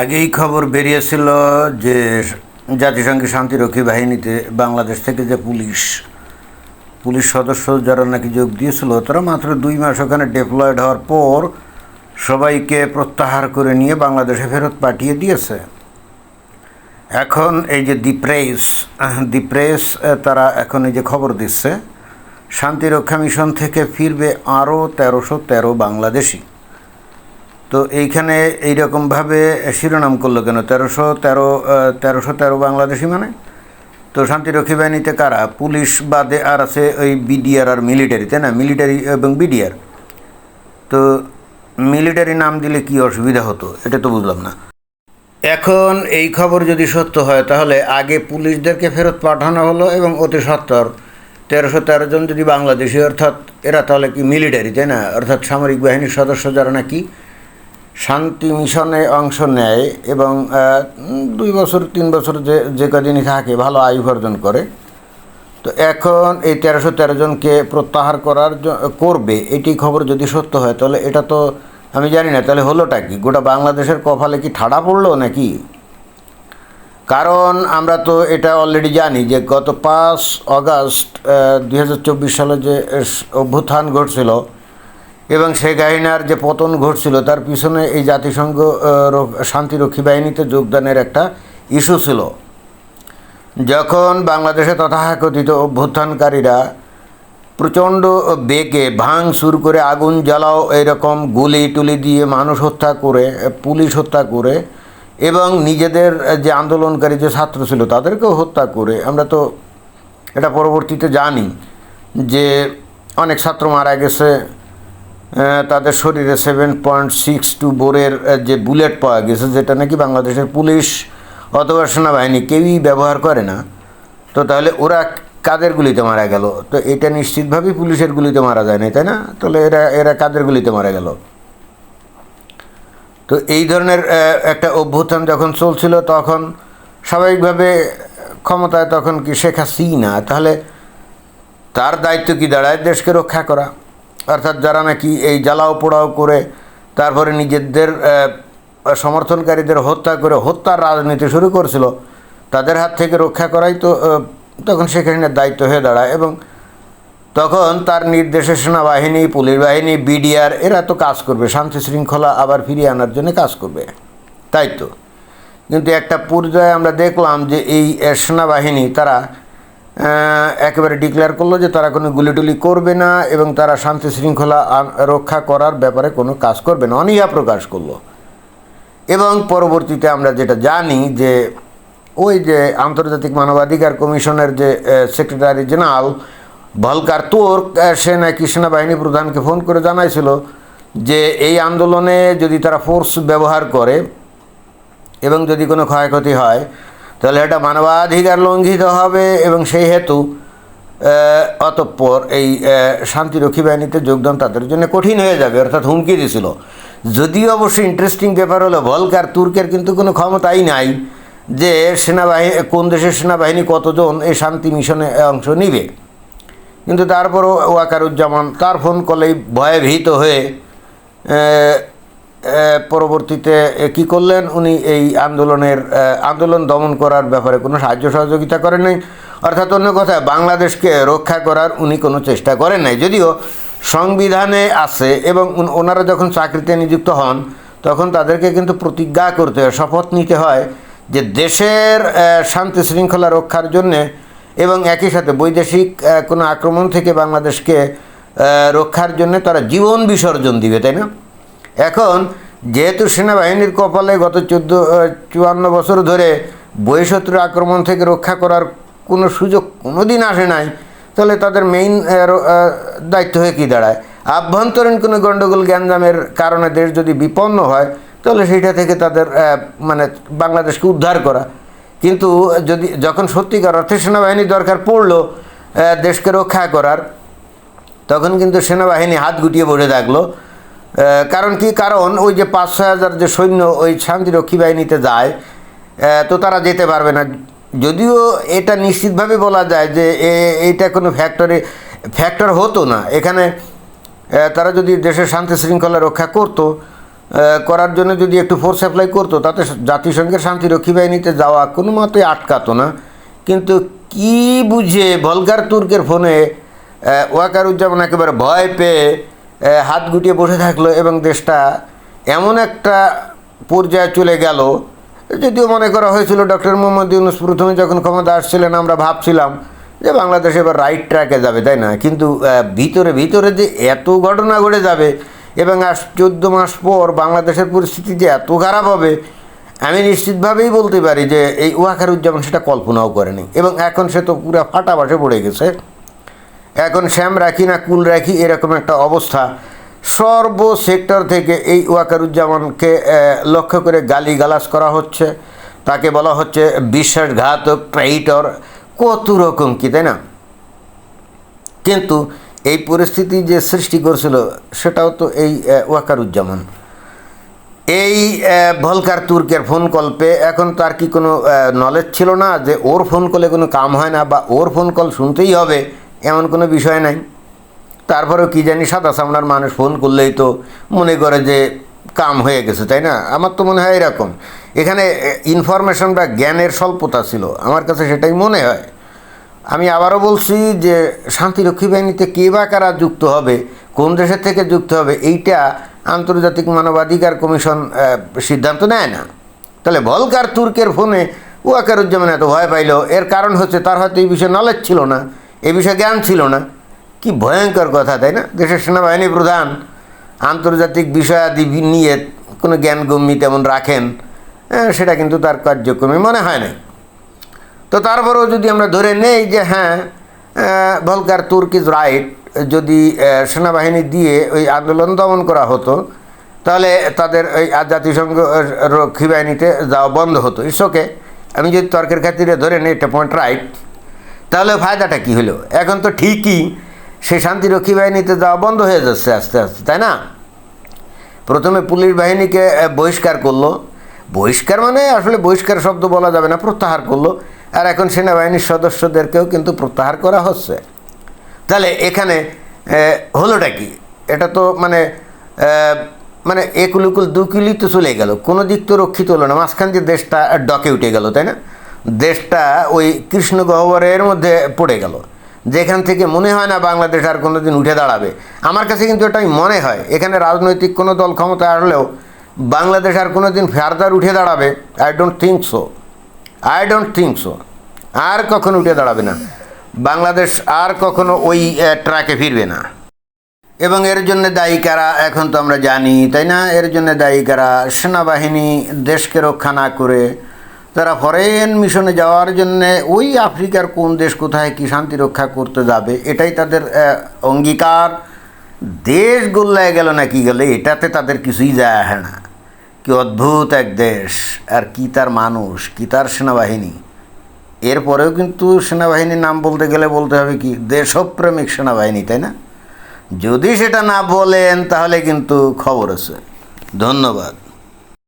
আগেই খবর বেরিয়েছিল যে জাতিসংঘের শান্তিরক্ষী বাহিনীতে বাংলাদেশ থেকে যে পুলিশ পুলিশ সদস্য যারা নাকি যোগ দিয়েছিল, তারা মাত্র দুই মাস ওখানে ডেপ্লয়েড হওয়ার পর সবাইকে প্রত্যাহার করে নিয়ে বাংলাদেশে ফেরত পাঠিয়ে দিয়েছে। এখন এই যে দি প্রেস দি প্রেস তারা এখন এই যে খবর দিচ্ছে শান্তিরক্ষা মিশন থেকে ফিরবে আরও তেরোশো তেরো বাংলাদেশি। তো এইখানে এইরকমভাবে শিরোনাম করল কেন? তেরোশো তেরো তেরোশো তেরো বাংলাদেশি মানে? তো শান্তিরক্ষী বাহিনীতে কারা? পুলিশ বাদে আর আছে ওই বিডিআর আর মিলিটারি, তাই না? মিলিটারি এবং বিডিআর। তো মিলিটারি নাম দিলে কি অসুবিধা হতো? এটা তো বুঝলাম না। এখন এই খবর যদি সত্য হয়, তাহলে আগে পুলিশদেরকে ফেরত পাঠানো হলো এবং অতি সত্তর তেরোশো তেরো জন যদি বাংলাদেশি, অর্থাৎ এরা তাহলে কি মিলিটারি, তাই না? অর্থাৎ সামরিক বাহিনীর সদস্য যারা নাকি শান্তি মিশনে অংশ নেয় এবং দুই বছর, তিন বছর যে যে কদিনই থাকে, ভালো আয় উপার্জন করে। তো এখন এই তেরোশো তেরো জনকে প্রত্যাহার করার করবে, এটি খবর যদি সত্য হয়, তাহলে এটা তো আমি জানি না, তাহলে হলোটা কি? গোটা বাংলাদেশের কপালে কি ঠাড়া পড়ল নাকি? কারণ আমরা তো এটা অলরেডি জানি যে গত পাঁচ অগাস্ট দুই হাজার চব্বিশ সালে যে অভ্যুত্থান ঘটছিল এবং সেই হাসিনার যে পতন ঘটছিল, তার পিছনে এই জাতিসংঘ শান্তিরক্ষী বাহিনীতে যোগদানের একটা ইস্যু ছিল। যখন বাংলাদেশে তথাকথিত অভ্যুত্থানকারীরা প্রচণ্ড বেগে ভাঙ সুর করে আগুন জ্বালাও, এরকম গুলি টুলি দিয়ে মানুষ হত্যা করে, পুলিশ হত্যা করে এবং নিজেদের যে আন্দোলনকারী যে ছাত্র ছিল, তাদেরকেও হত্যা করে, আমরা তো এটা পরবর্তীতে জানি যে অনেক ছাত্র মারা গেছে। তাদের শরীরে সেভেন পয়েন্ট সিক্স টু বোরের যে বুলেট পাওয়া গেছে, যেটা নাকি বাংলাদেশের পুলিশ অথবা সেনাবাহিনী কেউই ব্যবহার করে না, তো তাহলে ওরা কাদের গুলিতে মারা গেল? তো এটা নিশ্চিতভাবেই পুলিশের গুলিতে মারা যায় না তাই না? তাহলে এরা এরা কাদের গুলিতে মারা গেল? তো এই ধরনের একটা অভ্যুত্থান যখন চলছিল, তখন স্বাভাবিকভাবে ক্ষমতায় তখন কি শেখ হাসিনা? তাহলে তার দায়িত্ব কি দাঁড়ায়? দেশকে রক্ষা করা। অর্থাৎ যারা নাকি এই জ্বালাও পোড়াও করে, তারপরে নিজেদের সমর্থনকারীদের হত্যা করে হত্যার রাজনীতি শুরু করছিল, তাদের হাত থেকে রক্ষা করাই তো তখন সেখানে দায়িত্ব হয়ে দাঁড়ায় এবং তখন তার নির্দেশে সেনাবাহিনী পুলিশ বাহিনী বিডিআর, এরা তো কাজ করবে, শান্তি শৃঙ্খলা আবার ফিরিয়ে আনার জন্য কাজ করবে। তাই তো। কিন্তু একটা পর্যায়ে আমরা দেখলাম যে এই সেনাবাহিনী, তারা একেবারে ডিক্লেয়ার করল যে তারা কোনো গুলিটুলি করবে না এবং তারা শান্তি শৃঙ্খলা রক্ষা করার ব্যাপারে কোনো কাজ করবে না। অনীহা প্রকাশ করল। এবং পরবর্তীতে আমরা যেটা জানি যে ওই যে আন্তর্জাতিক মানবাধিকার কমিশনের যে সেক্রেটারি জেনারেল ভলকার আহ, সে নাকি সেনাবাহিনী প্রধানকে ফোন করে জানাইছিল যে এই আন্দোলনে যদি তারা ফোর্স ব্যবহার করে এবং যদি কোনো ক্ষয়ক্ষতি হয় তাহলে এটা মানবাধিকার লঙ্ঘিত হবে এবং সেই হেতু অতঃপর এই শান্তিরক্ষী বাহিনীতে যোগদান তাদের জন্য কঠিন হয়ে যাবে, অর্থাৎ হুমকি দিছিল। যদিও অবশ্যই ইন্টারেস্টিং ব্যাপার হলো ভলকার তুর্কের কিন্তু কোনো ক্ষমতাই নাই যে সেনাবাহিনী কোন দেশের সেনাবাহিনী কতজন এই শান্তি মিশনে অংশ নিবে। কিন্তু তারপরও ওয়াকারুজ্জামান তার ফোন কলেই ভয়ে ভীত হয়ে পরবর্তীতে কি করলেন? উনি এই আন্দোলনের আন্দোলন দমন করার ব্যাপারে কোনো সাহায্য সহযোগিতা করেন নাই। অর্থাৎ অন্য কথায়, বাংলাদেশকে রক্ষা করার উনি কোনো চেষ্টা করেন নাই। যদিও সংবিধানে আছে এবং ওনারা যখন চাকরিতে নিযুক্ত হন, তখন তাদেরকে কিন্তু প্রতিজ্ঞা করতে হয়, শপথ নিতে হয় যে দেশের শান্তি শৃঙ্খলা রক্ষার জন্যে এবং একই সাথে বৈদেশিক কোনো আক্রমণ থেকে বাংলাদেশকে রক্ষার জন্য তারা জীবন বিসর্জন দিবে, তাই না? এখন যেহেতু সেনাবাহিনীর কপালে গত চোদ্দ চুয়ান্ন বছর ধরে বহিঃশত্রুর আক্রমণ থেকে রক্ষা করার কোনো সুযোগ কোনো দিন আসে নাই, তাহলে তাদের মেইন দায়িত্ব হয়ে কী দাঁড়ায়? আভ্যন্তরীণ কোনো গণ্ডগোল গ্যাঞ্জামের কারণে দেশ যদি বিপন্ন হয়, তাহলে সেইটা থেকে তাদের মানে বাংলাদেশকে উদ্ধার করা। কিন্তু যদি, যখন সত্যিকার অর্থে সেনাবাহিনীর দরকার পড়ল দেশকে রক্ষা করার, তখন কিন্তু সেনাবাহিনী হাত গুটিয়ে বসে থাকল। কারণ কি? কারণ ওই যে পাঁচ ছয় হাজার যে সৈন্য ওই শান্তিরক্ষী বাহিনীতে যায় তো তারা যেতে পারবে না। যদিও এটা নিশ্চিতভাবে বলা যায় যে এইটা কোনো ফ্যাক্টরি ফ্যাক্টর হতো না। এখানে তারা যদি দেশের শান্তি শৃঙ্খলা রক্ষা করতো করার জন্য যদি একটু ফোর্স অ্যাপ্লাই করতো তাতে জাতিসংঘের শান্তিরক্ষী বাহিনীতে যাওয়া কোনো মতেই আটকাতো না। কিন্তু কি বুঝে ভলগার তুর্কের ফোনে আহ, ওয়াকারুজ্জামান একেবারে ভয় পেয়ে হাত গুটিয়ে বসে থাকল এবং দেশটা এমন একটা পর্যায়ে চলে গেল, যদিও মনে করা হয়েছিল ডক্টর মোহাম্মদ ইউনুস প্রথমে যখন ক্ষমতা আসছিলেন আমরা ভাবছিলাম যে বাংলাদেশ এবার রাইট ট্র্যাকে যাবে, তাই না? কিন্তু ভিতরে ভিতরে যে এত ঘটনা ঘটে যাবে এবং আজ চোদ্দ মাস পর বাংলাদেশের পরিস্থিতি যে এত খারাপ হবে, আমি নিশ্চিতভাবেই বলতে পারি যে এই ওয়াকারুজ্জামান সেটা কল্পনাও করেনি এবং এখন সে তো পুরো ফাটাবাসে পড়ে গেছে। এখন শ্যাম রাখি না কুল রাখি, এরকম একটা অবস্থা। সর্ব সেক্টর থেকে এই ওয়াকারুজ্জামানকে লক্ষ্য করে গালি গালাজ করা হচ্ছে। তাকে বলা হচ্ছে বিশ্বাসঘাতক ট্রাইটর। কত রকম কি, তাই না? কিন্তু এই পরিস্থিতি যে সৃষ্টি করছিল, সেটাও তো এই ওয়াকারুজ্জামান। এই ভলকার তুর্কের ফোন কল পেয়ে এখন তার কি কোনো নলেজ ছিল না যে ওর ফোন কলে কোনো কাম হয় না বা ওর ফোন কল শুনতেই হবে? এমন কোনো বিষয় নাই। তারপরেও কি জানি সাদা সামনার মানুষ ফোন করলেই তো মনে করে যে কাম হয়ে গেছে, তাই না? আমার তো মনে হয় এরকম। এখানে ইনফরমেশন বা জ্ঞানের স্বল্পতা ছিল, আমার কাছে সেটাই মনে হয়। আমি আবারও বলছি যে শান্তিরক্ষী বাহিনীতে কে বা কারা যুক্ত হবে, কোন দেশের থেকে যুক্ত হবে, এইটা আন্তর্জাতিক মানবাধিকার কমিশন সিদ্ধান্ত নেয় না। তাহলে ভলকার তুর্কের ফোনে ওয়াকারুজ্জামান এত ভয় পাইল, এর কারণ হচ্ছে তার হয়তো এই বিষয়ে নলেজ ছিল না। এই বিষয়ে জ্ঞান ছিল না। কি ভয়ঙ্কর কথা, তাই না? দেশের সেনাবাহিনী প্রধান আন্তর্জাতিক বিষয়াদি নিয়ে কোনো জ্ঞান গম্যি তেমন রাখেন সেটা কিন্তু তার কার্যক্রমে মনে হয় না তো তারপরেও যদি আমরা ধরে নেই যে হ্যাঁ ভলকার তুর্ক ইজ রাইট যদি সেনাবাহিনী দিয়ে ওই আন্দোলন দমন করা হতো, তাহলে তাদের ওই জাতিসংঘ রক্ষী বাহিনীতে যাওয়া বন্ধ হতো। It's okay. আমি যদি তর্কের খাতিরে ধরে নিই, এটা পয়েন্ট রাইট তাহলে ফায়দাটা কি হলো? এখন তো ঠিকই, সে শান্তিরক্ষী বাহিনীতে যাওয়া বন্ধ হয়ে যাচ্ছে আস্তে আস্তে, তাই না? প্রথমে পুলিশ বাহিনীকে বহিষ্কার করল। বহিষ্কার মানে আসলে বহিষ্কার শব্দ বলা যাবে না, প্রত্যাহার করল। আর এখন সেনাবাহিনীর সদস্যদেরকেও কিন্তু প্রত্যাহার করা হচ্ছে। তাহলে এখানে হলোটা কি? এটা তো মানে মানে একুলুকুল দুকুলি তো চলে গেল। কোনো দিক তো রক্ষিত হলো না। মাঝখান যে দেশটা ডকে উঠে গেল, তাই না? দেশটা ওই কৃষ্ণ গহ্বরের মধ্যে পড়ে গেল। যেখান থেকে মনে হয় না বাংলাদেশ আর কোনো দিন উঠে দাঁড়াবে। আমার কাছে কিন্তু এটাই মনে হয়, এখানে রাজনৈতিক কোনো দল ক্ষমতা আসলেও বাংলাদেশ আর কোনো দিন ফার্দার উঠে দাঁড়াবে? I don't think so I don't think so আর কখনো উঠে দাঁড়াবে না। বাংলাদেশ আর কখনো ওই ট্র্যাকে ফিরবে না। এবং এর জন্য দায়ী কারা, এখন তো আমরা জানি, তাই না? এর জন্য দায়ী কারা? সেনাবাহিনী দেশকে রক্ষা না করে তারা ফরেন মিশনে যাওয়ার জন্য ওই আফ্রিকার কোন দেশ কোথায় কি শান্তি রক্ষা করতে যাবে, এটাই তাদের অঙ্গীকার। দেশ গোল্লায় গেল না কি গেলে, এটাতে তাদের কিছুই যায় আসে না। কি অদ্ভুত এক দেশ, আর কি তার মানুষ, কি তার সেনাবাহিনী। এরপরেও কিন্তু সেনাবাহিনীর নাম বলতে গেলে বলতে হবে কি, দেশপ্রেমিক সেনাবাহিনী, তাই না? যদি সেটা না বলেন, তাহলে কিন্তু খবর আছে। ধন্যবাদ।